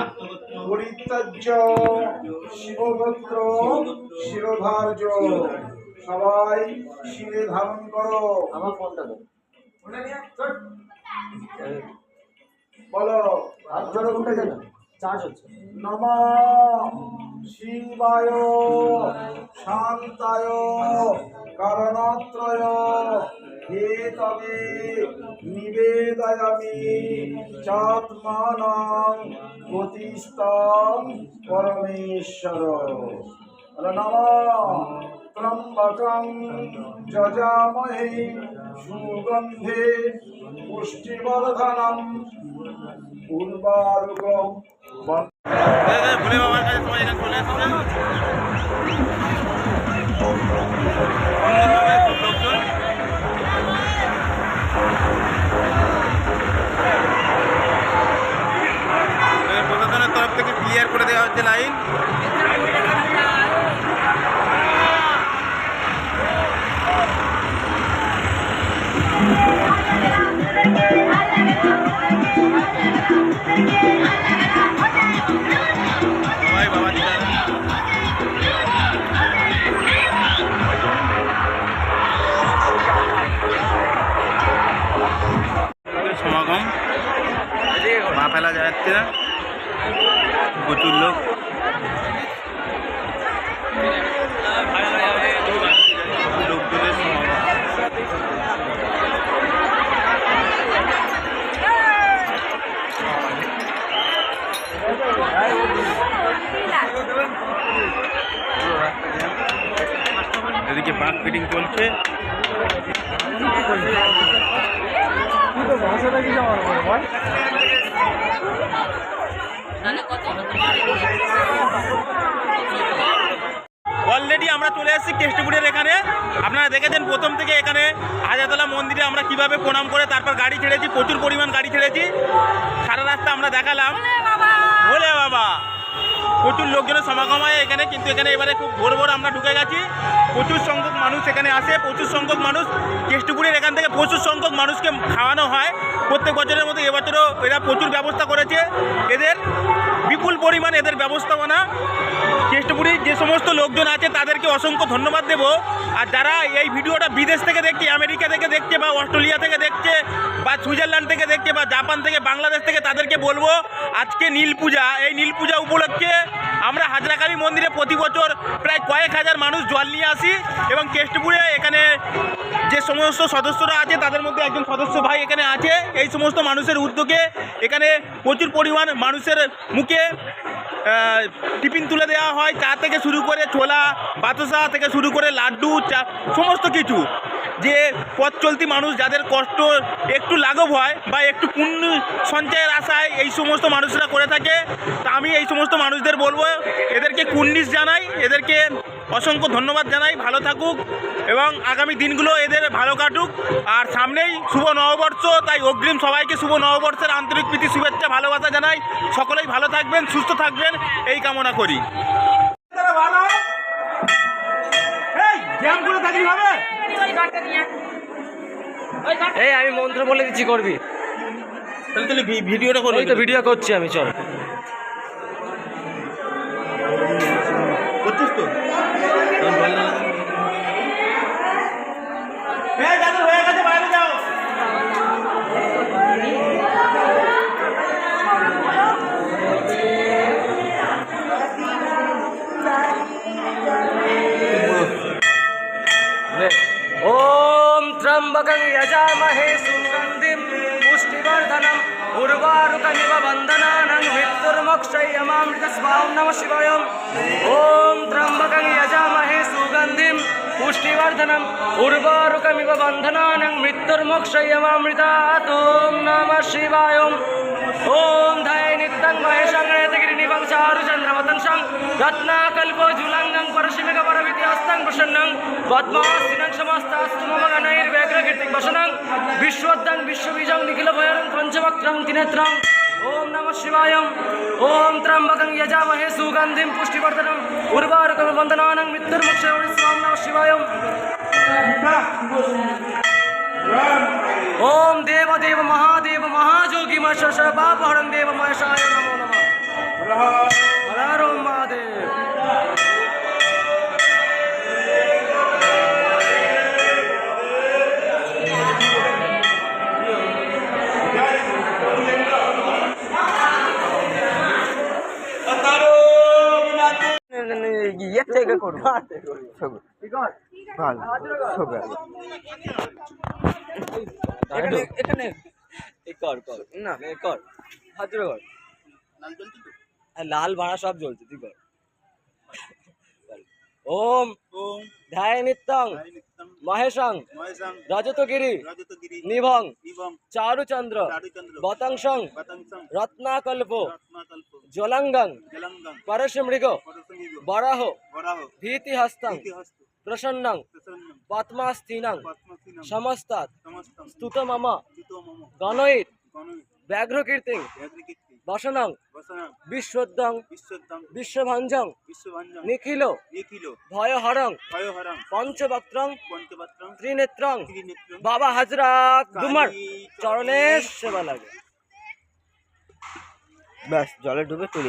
আত্মগোত্র পরিত্যাজ্য শিরোধার্য। সবাই শিরে ধারণ করো। আমার ফোনটা বলো। আপনার ফোনটা দেন চার্জ হচ্ছে। নম শিবায় শান্তায় কারণত্রয়। হে তবে নিবেদয়ামি চাত্মানং গতিস্তং পরমেশ্বর। নম ত্রম্বকং যজামহে সুগন্ধে পুষ্টিবর্ধনম। উর্বারুকম হচ্ছে লাইন। সমাগম। পা ফেলা যাচ্ছে প্রচুর লোক। এদিকে বাঘ ফিটিং চলছে। অলরেডি আমরা চলে এসেছি কেষ্টপুরের এখানে। আপনারা দেখেছেন প্রথম থেকে এখানে হাজারতলা মন্দিরে আমরা কীভাবে প্রণাম করে তারপর গাড়ি ছেড়েছি প্রচুর পরিমাণ গাড়ি ছেড়েছি। সারা রাস্তা আমরা দেখালাম। বলে বাবা! প্রচুর লোকজনের সমাগম হয় এখানে, কিন্তু এখানে এবারে খুব ভোর ভোর আমরা ঢুকে গেছি। প্রচুর সংখ্যক মানুষ এখানে আসে, প্রচুর সংখ্যক মানুষ। কেষ্টপুরের এখান থেকে প্রচুর সংখ্যক মানুষকে খাওয়ানো হয়। প্রত্যেক বছরের মতো এবছরও এরা প্রচুর ব্যবস্থা করেছে। এদের বিপুল পরিমাণ এদের ব্যবস্থাপনা। কেষ্টপুরীর যে সমস্ত লোকজন আছে, তাদেরকে অসংখ্য ধন্যবাদ দেব। আর যারা এই ভিডিওটা বিদেশ থেকে দেখছে, আমেরিকা থেকে দেখছে, বা অস্ট্রেলিয়া থেকে দেখছে, বা সুইজারল্যান্ড থেকে দেখছে, বা জাপান থেকে, বাংলাদেশ থেকে, তাদেরকে বলব, আজকে নীল পূজা। এই নীল পূজা উপলক্ষে আমরা হাজরাকালী মন্দিরে প্রতি বছর প্রায় কয়েক হাজার মানুষ জল নিয়ে আসি এবং কেষ্টপুরে এখানে যে সমস্ত সদস্যরা আছে, তাদের মধ্যে একজন সদস্য ভাই এখানে আছে। এই সমস্ত মানুষের উদ্যোগে এখানে প্রচুর পরিমাণ মানুষের মুখে টিফিন তুলে দেওয়া হয়। চা থেকে শুরু করে ছোলা বাতাসা থেকে শুরু করে লাড্ডু, চা, সমস্ত কিছু। যে পথ চলতি মানুষ যাদের কষ্ট একটু লাঘব হয় বা একটু পুণ্য সঞ্চয়ের আশায় এই সমস্ত মানুষরা করে থাকে, তা আমি এই সমস্ত মানুষদের বলব, এদেরকে কুন্নিশ জানাই, এদেরকে অসংখ্য ধন্যবাদ জানাই, ভালো থাকুক এবং আগামী দিনগুলো এদের ভালো কাটুক। আর সামনেই শুভ নববর্ষ, তাই অগ্রিম সবাইকে শুভ নববর্ষের আন্তরিক প্রীতি, শুভেচ্ছা, ভালোবাসা জানাই। সকলেই ভালো থাকবেন, সুস্থ থাকবেন, এই কামনা করি। এই আমি মন্ত্র বলে দিচ্ছি করবি। তাহলে তাহলে ভিডিওটা করবি তো ভিডিও করছি আমি চল। ওম ত্রম্বকং যজামহে সুগন্ধিম পুষ্টিবর্ধনম উর্বারুকমিব বন্দনানং মৃত্যুর্মোক্ষয়মামৃত স্বাম নম শিবায় ওম ত্রম্বকং যজামহে সুগন্ধিম পুষ্টিবর্ধনম উর্বারুকমিব বন্ধনানং মৃত্যুর্মোক্ষয়মামৃতাৎ ওম নম শিবায় ওম ধায় নিত্যং রেতগিরিনিবং চারুচন্দ্রমতংসং রত্নাকল্পজুলাঙ্গং পরশিমিক পরমিতি হস্তং প্রসন্নং পদ্মাস্তিনং সমস্তাস্তু মম গণৈর্ব্যগ্রকীর্তিং বসনং বিশ্বদ্যং বিশ্ববীজং নিখিল ভয়রং পঞ্চবক্ত্রং ত্রিনেত্রং, ওম নমঃ শিবায়, ওম ত্রম্বকং যজামহে সুগন্ধিম পুষ্টিবর্ধনম, উর্বারকম বন্দনানং মৃত্যুর্মুক্ষয় স্বাম নমঃ শিবায়। ওম দেব দেব মহাদেব মহাযোগী মহেশ্বর পাপহরং দেব মহেশায় হরো মহাদেব ইয়ের এখানে কর কর। না। কর। হাজির কর। লাল ভাড়া সব জ্বলছে তুই কর ওম ওম ধ্যায় নিত্যং মহেশং রজতগিরি নিভং চারুচন্দ্র বতংসং রত্নাকল্প জ্বলঙ্গং জলঙ্গং পরশমৃগ বরাহ ভীতিহস্তং প্রসন্নং পদ্মাস্থিনং সমস্তাৎ স্তুত মম গণয়িত ব্যাঘ্রকীর্তিং বসনং বিশ্বদং বিশ্বভঞ্জং নিখিল ভয় ভয়হরং পঞ্চবত্রং পঞ্চবক্ত্রং ত্রিনেত্রং বাবা হাজরা ডুমার চরণের সেবা লাগে। ব্যাস জলে ডুবে তুলি।